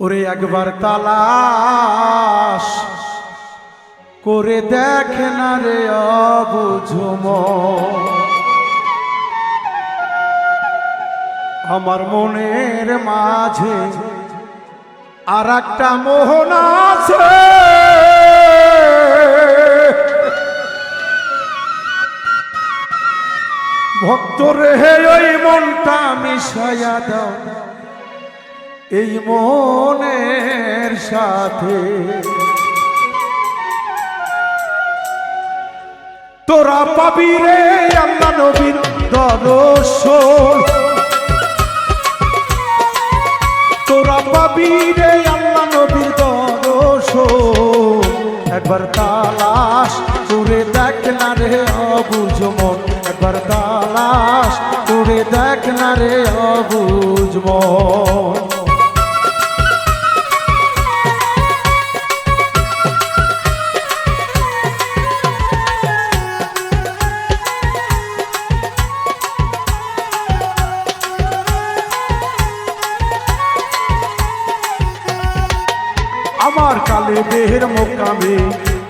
ওরে একবার তালাশ করে দেখ না রে অবুঝুম আমার মনের মাঝে আর একটা মোহন আছে। ভক্ত রে ওই মনটা মিশাইয়া দাও। এই মনের সাথে। তোরা পাবি রে আল্লাহ নবীর দর্শন। তোরা পাবি রে আল্লাহ নবীর দর্শন। একবার তালাশ করে দেখ না রে অবুঝ মন। একবার তালাশ করে দেখ না রে অবুঝ মন। আমার কালে দেহের মোকামে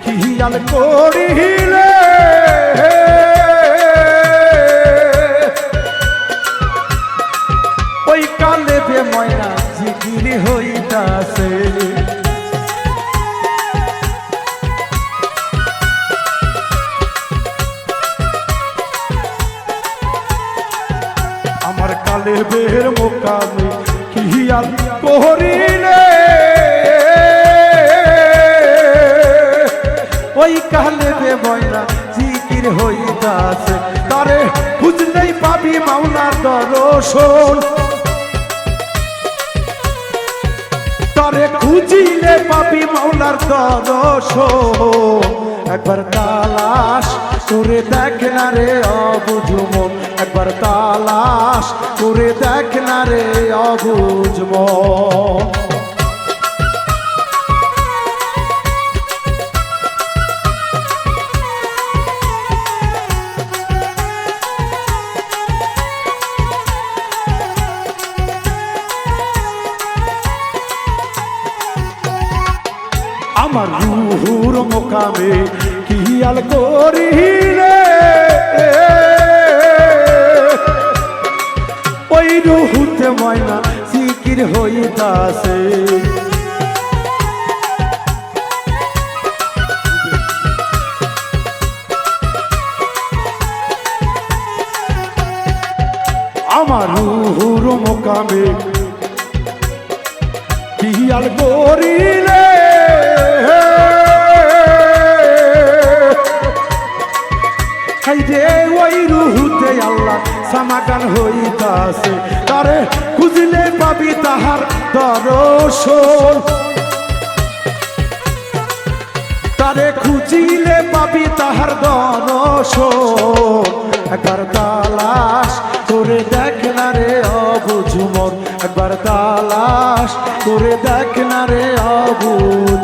খিয়াল করিলে? ওই কালে বে ময়না জিগিরি হইতাছে। আমার কালে বের মোকামে খিয়াল করিলে? কালে বে ময়না, জিকির হইতাছে। তারে খুঁজলেই পাবি মাওলার দর্শন। তারে খুঁজিলে পাবি মাওলার দর্শন। একবার তালাশ করে দেখ না রে অবুঝ একবার তালাশ করে দেখ না রে অবুঝ কিয়াল করিলে ওই রুহুতে ময়না সিকির হইতাছে। আমার রুহুর মোকামে কিয়াল করিলে হাই রে ওই রুহুতে আল্লাহ সমাগান হইতাছে। তারে খুঁজলে পাবি তাহার দর্শন। তারে খুঁজিলে পাবি তাহার দর্শন। একবার তালাশ করে দেখ না রে অবুঝ মন একবার তালাশ করে দেখ না রে অবুঝ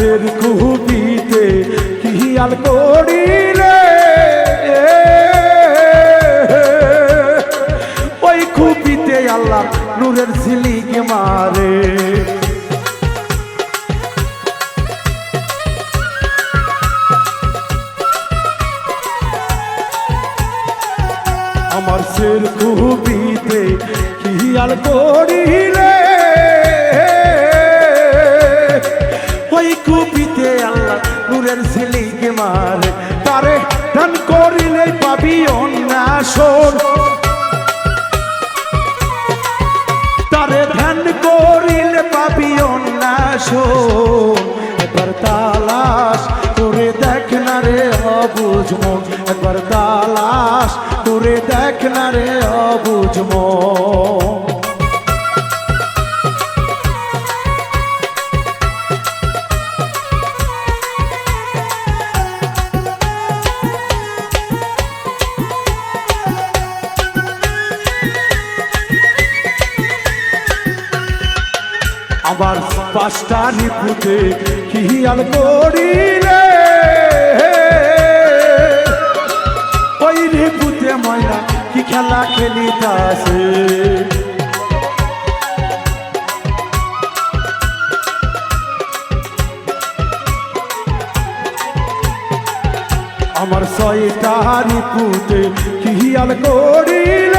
সের কুহুবিতে কিয়াল করিলে? ওই খুবিতে আল্লাহ নূরের ঝিলিকে মারে। আমার সের কুহুবিতে কিয়াল করিলে? কুপিতে আল্লাহ নূরের ঝিলিকে মারে। তারে দান করিলে পাবি অন্যাসন তারে ধ্যান করিলে পাবি অন্যাসন একবার তালাশ করে দেখ না রে অবুঝ মন। একবার তালাশ করে দেখ না রে অবুঝ মন। পাঁচটা রিপুতে খিয়াল করিলে। ওই রিপুতে ময়না কি খেলা খেলিতাছে। আমার ছয়টা রিপুতে খিয়াল করিলে।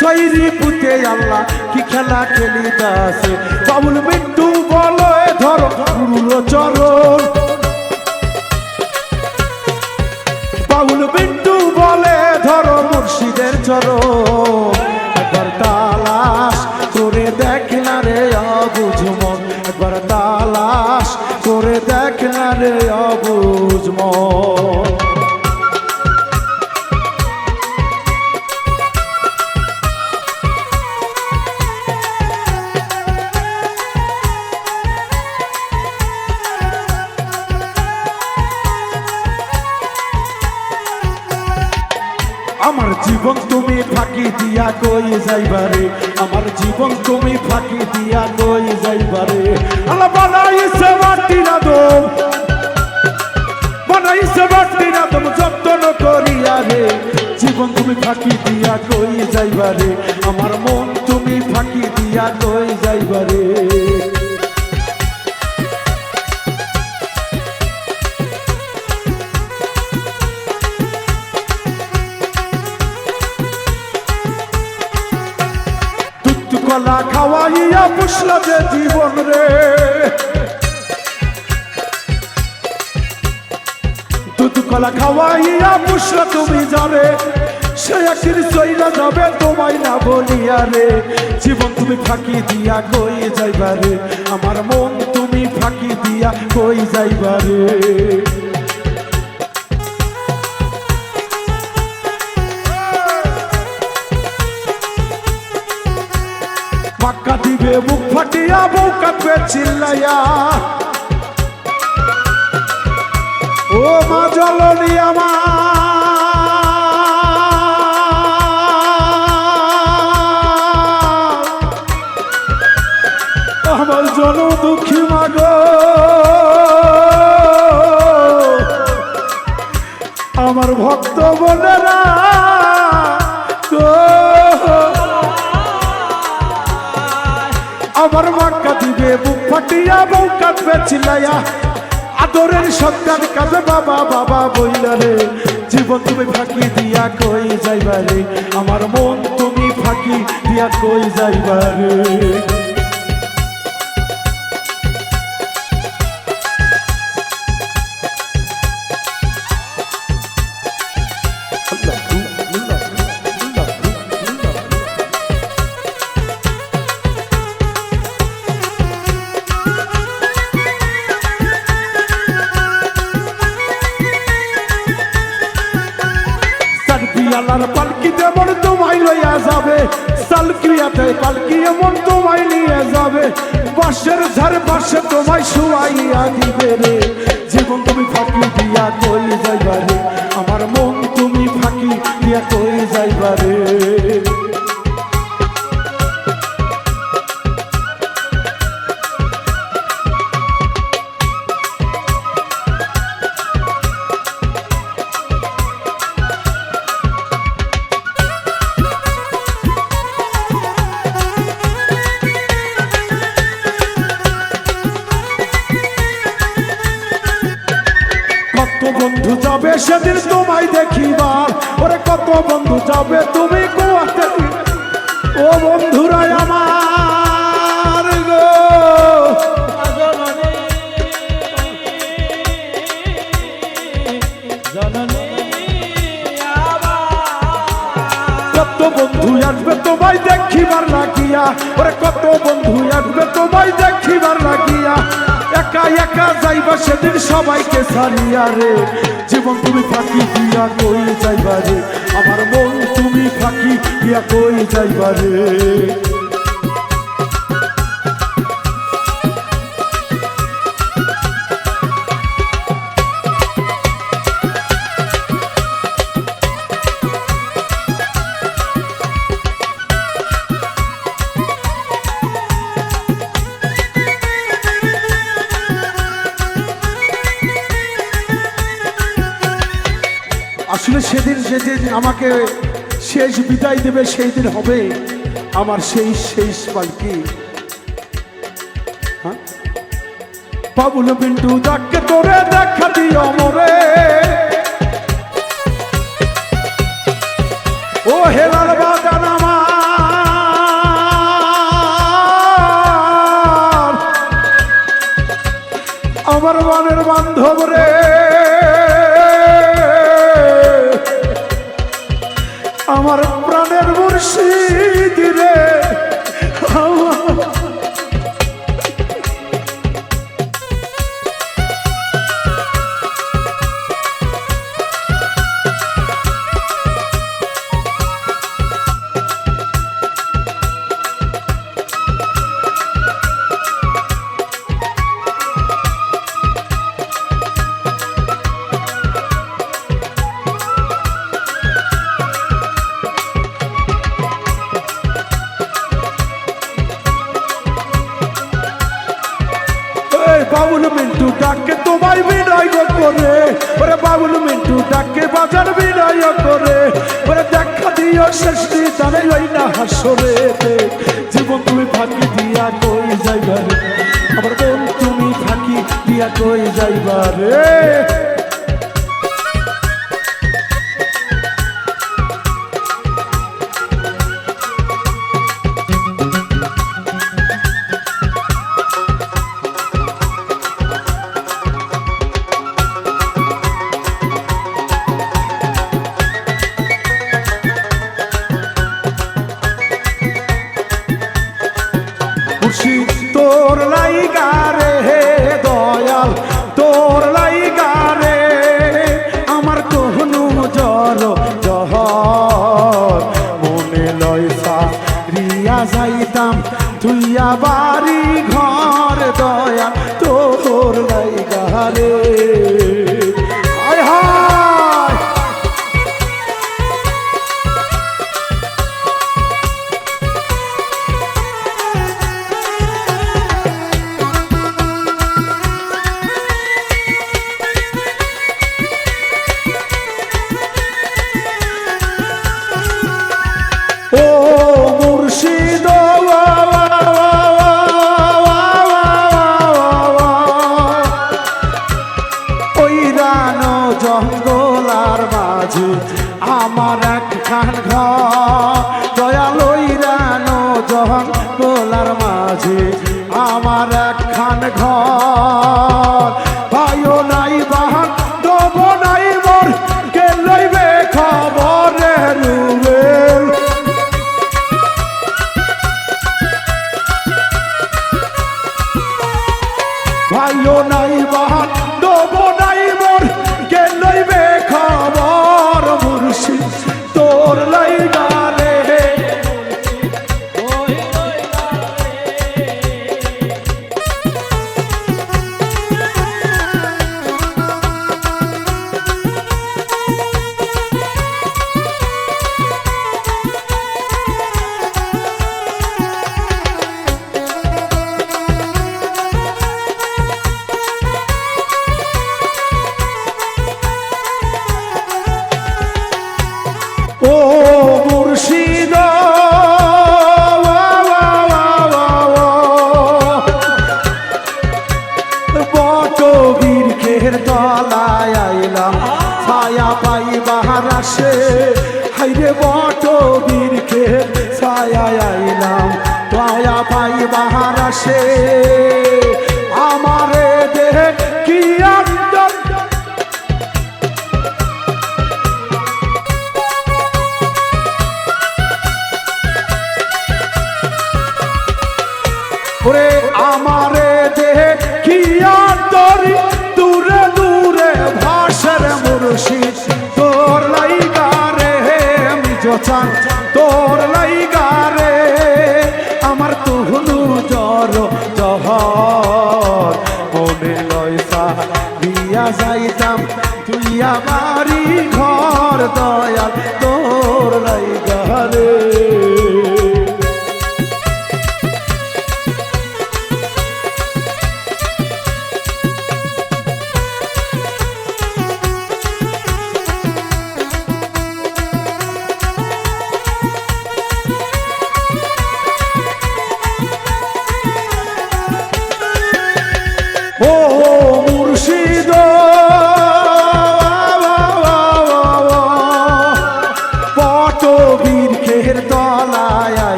ছয় পুতে আল্লাহ কি খেলা খেলি দাস বাবুল যাইবারে, আমার জীবন তুমি ফাঁকি দিয়া কই যাইবারে। আলা বানাইছে মাটি না দম বানাইছে মাটি না দম যত্ন করিয়া রে। জীবন তুমি ফাঁকি দিয়া কই যাইবারে, আমার মন তুমি ফাঁকি দিয়া কই কলা খাওয়াইয়া তুমি যাবে। সে একদিন চইলা যাবে তোমায় না বলিয়া রে। জীবন তুমি ফাঁকি দিয়া কই যাইবারে আমার মন তুমি ফাঁকি দিয়া কই যাইবারে পাক্কা দিবে, মুখ ফাটিয়া বউ কাঁদবে চিল্লাইয়া। ও মা জলনি আমার। আমার জন দুঃখী মাগ আমার ভক্ত বোনেরা আমার মাক্কা দিবে বুক ফাটিয়া বউ কাঁদবে চিল্লাইয়া আদরের সন্তান কাজে বাবা বাবা বইলা রে। জীবন তুমি ফাঁকি দিয়া কই যাইবারে আমার মন তুমি ফাঁকি দিয়া কই যাইবারে সালকিয়ালার পালকিতে মন তোমায় লইয়া যাবে, সালকিয়াতে পালকি এমন তোমায় নিয়ে যাবে। বাসের ঝাড় বাসে তোমায় শুয়াইয়া দিবে রে। জীবন তুমি ফাঁকি দিয়া কই যাইবারে আমার মন তুমি ফাঁকি দিয়া কই যাইবারে কত সেদিন তোমায় দেখিবার। ওরে কত বন্ধু যাবে তুমি গোয়াতে ও বন্ধুরা আমার গো। কত বন্ধু আসবে তোমায় দেখিবার লাগিয়া। ওরে কত বন্ধু আসবে তোমায় দেখিবার লাগিয়া। একা একা যাইবা সেদিন সবাইকে সারিয়া রে। জীবন তুমি ফাঁকি দিয়া কই যাইবারে? আমার মন তুমি ফাঁকি দিয়া কই যাইবা যেদিন আমাকে শেষ বিদায় দেবে, সেই দিন হবে আমার সেই শেষ পালকি। হ্যাঁ? বাবুল বিন্টু ডাকে তোরে দেখা দিও মোরে। ও হেলার বাগান আমার। আমার মনের বান্ধব রে। বাবুল মিন্টু ডাকে তোমায় বিনয় করে। ওরে বাবুল মিন্টু ডাকে বাজার বিনয় করে। ওরে দেখা দিও সৃষ্টি তারে ওই না হাসরে জীবন তুমি ফাঁকি দিয়া কই যাইবার? আমার বোন তুমি ফাঁকি দিয়া কই যাইবার? রে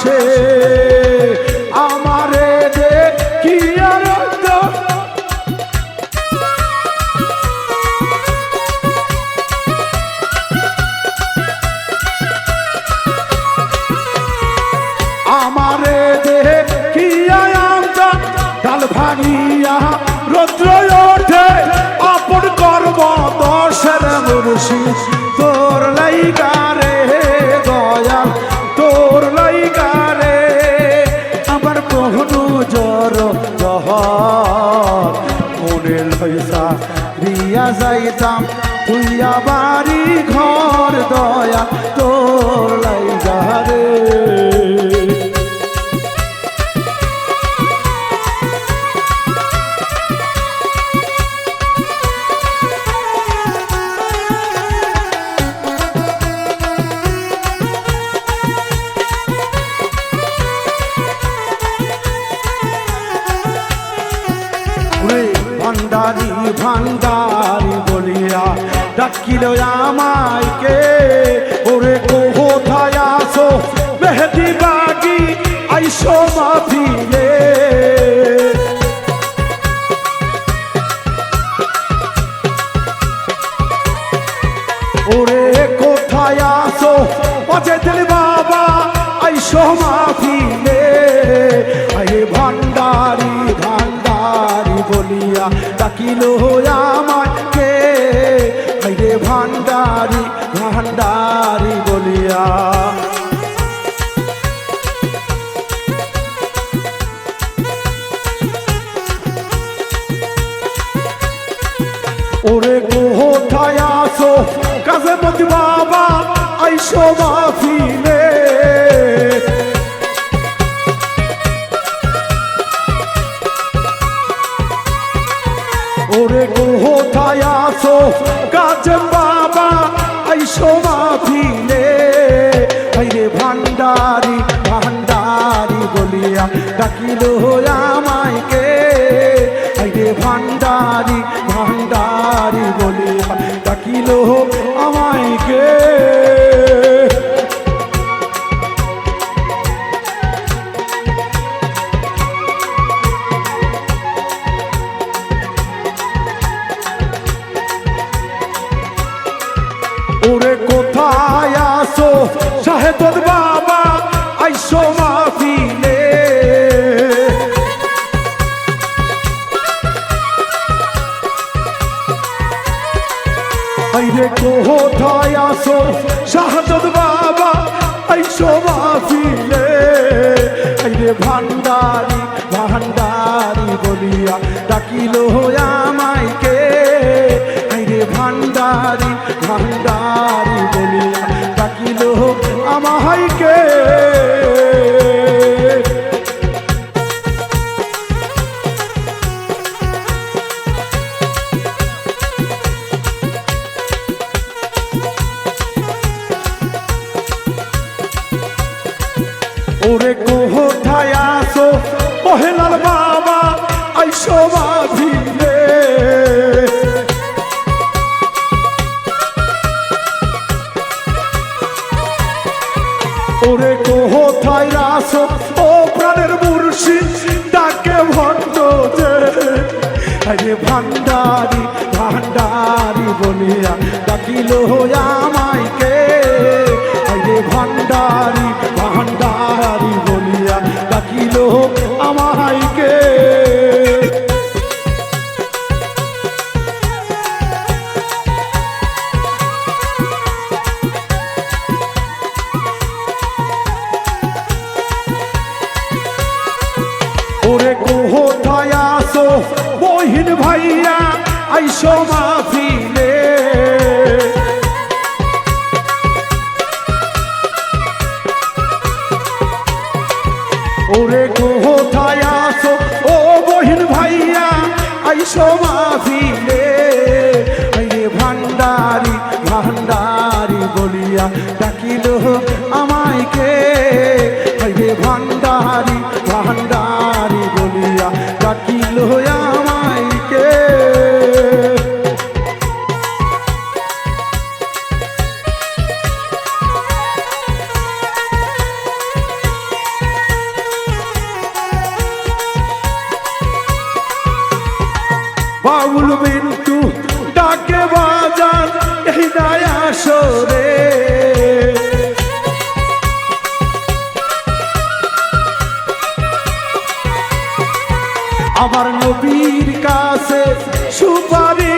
আসে আমারে দে কি আর দো- আমারে দেহে কি আয়ামটা ডাল ভাঙিয়া রৌদ্র ওঠে আপন কর্ম দশের মুর্শিদ। যাইতাম তুই ডাকিল আমাইকে ওরে কোথায় আসো, মেহেদি বাগি, আইসো মাফিলে ওরে কোথায় আসো বাজে দিল বাবা, আইসো মাফিলে আইরে কোথায় আসো? শাহাদত বাবা, আইসো মাফিলে আইরে ভান্ডারি ভান্ডারি বলিয়া ডাকিল আমাইকে আইরে ভান্ডারি ভান্ডারি বলিয়া ডাকিল আমাইকে ভাইয়া আইসো মাফিলে ওরে কোথায় আসো ও বহিন ভাইয়া আইসো আইরে ভান্ডারি ভান্ডারি বলিয়া বাউল বিন্তু ডাকে বাজান এই দায়া সরে আমার নবীর কাছে সুপারি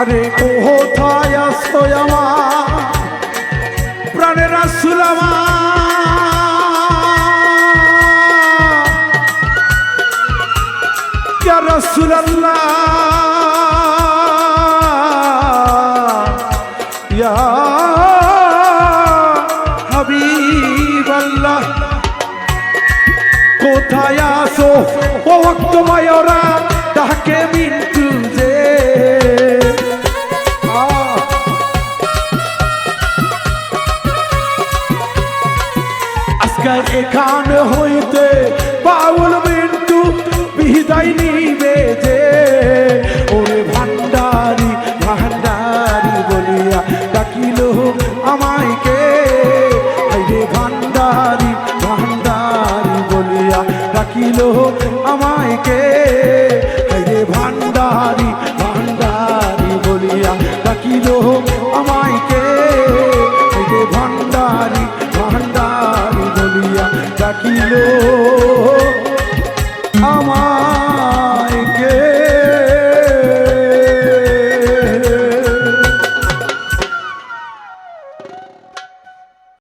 আরে কোথায় আসো আমার? প্রাণের আসুল আমার। ইয়া যায় এখান হইতে পাউল মৃত্যু বিহিদাই নিবে যে। ওরে ভান্ডার